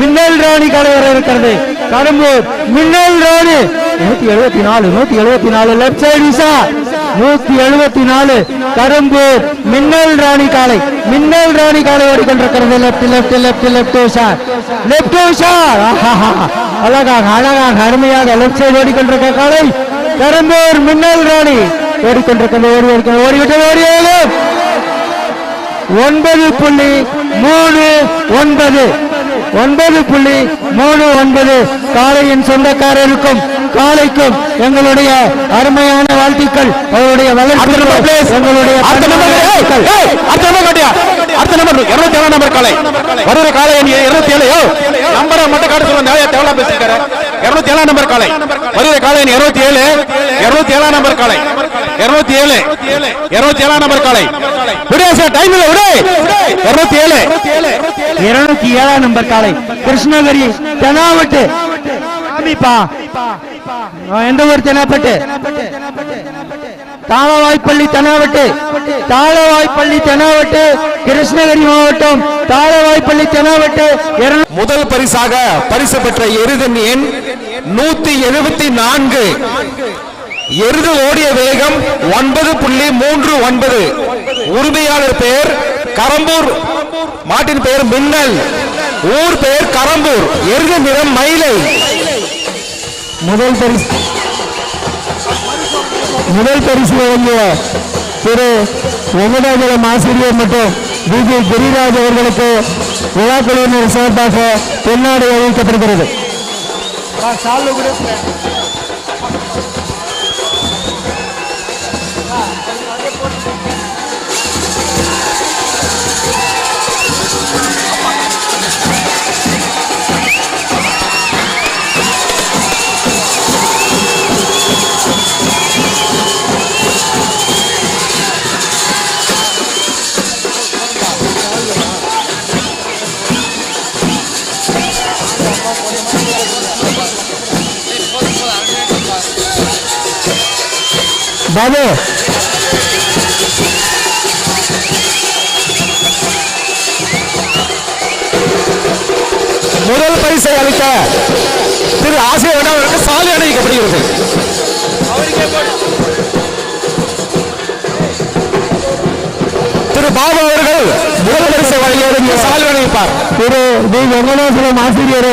மின்னல் ராணி காலை வர இருக்கிறது. கடம்பூர் மின்னல் ராணி. நூத்தி எழுபத்தி நாலு நூத்தி எழுபத்தி நாலு லெப்ட் சைடு விசா. நூத்தி எழுபத்தி நாலு கரும்பூர் மின்னல் ராணி காலை. மின்னல் ராணி காலை ஓடிக்கொண்டிருக்கிறது. Left left left left sharp left sharp அழகாக அழகாக அருமையாக லெப்ட் சைடு ஓடிக்கொண்டிருக்க காலை. கரும்பூர் மின்னல் ராணி. ஓடிக்கொண்டிருக்கிறது ஓடி ஓடி ஓடிவிட்டது ஓடியது ஒன்பது புள்ளி மூணு ஒன்பது. ஒன்பது புள்ளி மூணு ஒன்பது காளையின் சொந்தக்காரருக்கும் காளைக்கும் எங்களுடைய அருமையான வாழ்த்துக்கள். அவருடைய வளர்ச்சி எங்களுடைய அடுத்த நம்பர் ஏய், அடுத்த நம்பர் காலை வருகிற காலை எண் இருநூத்தி ஏழு நம்பரை மட்டும் காட்ட சொல்ல நிறைய தேவலா பேசிருக்காரு இருநூத்தி ஏழாம் நம்பர் காலை வருகிற காலை எண் இருநூத்தி ஏழு இருநூத்தி ஏழாம் நம்பர் காலை இருநூத்தி ஏழு இருநூத்தி ஏழாம் நம்பர் காலை விடு சார் டைம் இல்ல விடு. இருநூத்தி ஏழாம் நம்பர் காலை. கிருஷ்ணகிரி தெனாவட்டு எந்த ஊர் தெனாப்பட்டு தாளவாய்ப்பள்ளி தெனாவட்டு தாளவாய்ப்பள்ளி தெனாவட்டு கிருஷ்ணகிரி மாவட்டம். தாளவாய்ப்பள்ளி தெனாவட்டு முதல் பரிசாக பரிசு பெற்ற எருதன் எண் நூத்தி எழுபத்தி நான்கு. எருது ஓடிய வேகம் ஒன்பது புள்ளி மூன்று ஒன்பது. உரிமையாளர் பெயர் கரம்பூர் மாட்டின் பெயர் மின்னல். ஊர் பெயர் கரம்பூர். எருது நிறம் மயிலை. முதல் பரிசு. முதல் பரிசு வழங்கிய திரு வெங்கடாஜலம் ஆசிரியர் மற்றும் விஜய் கிரிராஜ் அவர்களுக்கு விழாக்குழுவினர் சார்பாக பொன்னாடை அளிக்கப்படுகிறது பாபு முதல் பரிசை அளித்த திரு ஆசிரியர் அவருக்கு சாலை அணிவிக்கப்படுகிறது திரு பாபு அவர்கள் முதல் பரிசை வழங்கியதற்கு சாலை அணிவிப்பார் திரு வி. வெங்கடாஜலம் ஆசிரியர்